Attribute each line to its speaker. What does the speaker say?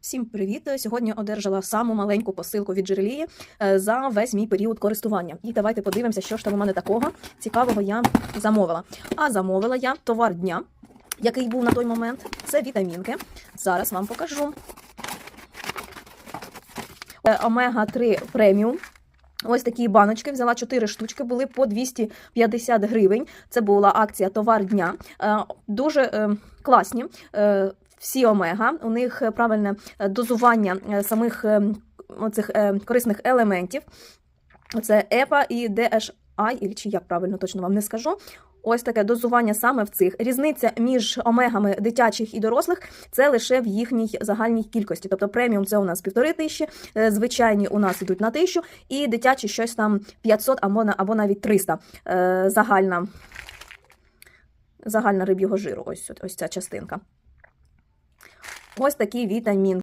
Speaker 1: Всім привіт! Сьогодні одержала саму маленьку посилку від джерелії е, за весь мій період користування. І давайте подивимося, що ж там у мене такого цікавого я замовила. А замовила я товар дня, який був на той момент. Це вітамінки. Зараз вам покажу. Омега 3 преміум. Ось такі баночки взяла 4 штучки, були по 250 гривень. Це була акція товар дня. Е, Дуже е, класні. Всі омега, у них е, правильне е, дозування е, самих оцих е, корисних елементів. Оце ЕПА і DHI, чи як правильно точно вам не скажу. Ось таке дозування саме в цих. Різниця між омегами дитячих і дорослих це лише в їхній загальній кількості. Тобто преміум це у нас півтори тисячі, звичайні у нас йдуть на тисячу, і дитячі щось там 500 або, або навіть 300 е, загальна, загальна риб'ього жиру. Ось, ось ця частинка. Ось такий вітамінки.